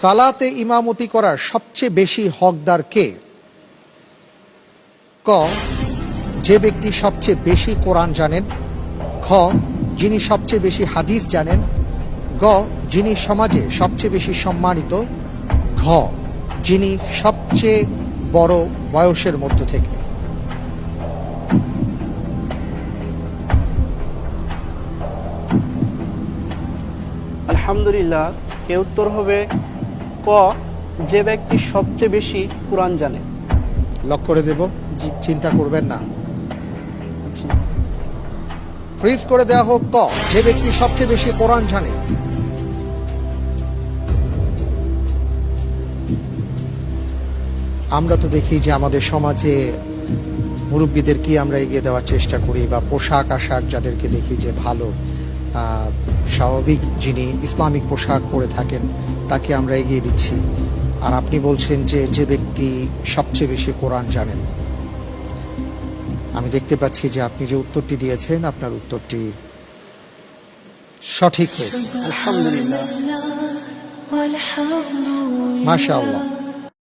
সালাতে ইমামতি করার সবচেয়ে বেশি হকদার কে? ক, যে ব্যক্তি সবচেয়ে বেশি কোরআন জানেন। খ, যিনি সবচেয়ে বেশি হাদিস জানেন। গ, যিনি সমাজে সবচেয়ে বেশি সম্মানিত। ঘ, যিনি সবচেয়ে বড় বয়সের মধ্য থেকে। আলহামদুলিল্লাহ এর উত্তর হবে? ক যে ব্যক্তি সবচেয়ে বেশি কোরআন জানে। লক করে দেব। চিন্তা করবেন না। ফ্রিজ করে দেওয়া হোক ক যে ব্যক্তি সবচেয়ে বেশি কোরআন জানে। আমরা তো দেখি যে আমাদের সমাজে মুরব্বীদেরকে আমরা এগিয়ে দেওয়ার চেষ্টা করি বা পোশাক আশাক যাদেরকে দেখি যে ভালো। স্বাভাবিক যিনি ইসলামিক পোশাক পরে থাকেন তাকে আমরা এগিয়ে দিচ্ছি। আর আপনি বলছেন যে যে ব্যক্তি সবচেয়ে বেশি কোরআন জানেন। আমি দেখতে পাচ্ছি যে আপনি যে উত্তরটি দিয়েছেন আপনার উত্তরটি সঠিক হয়েছে। আলহামদুলিল্লাহ। মাশাআল্লাহ।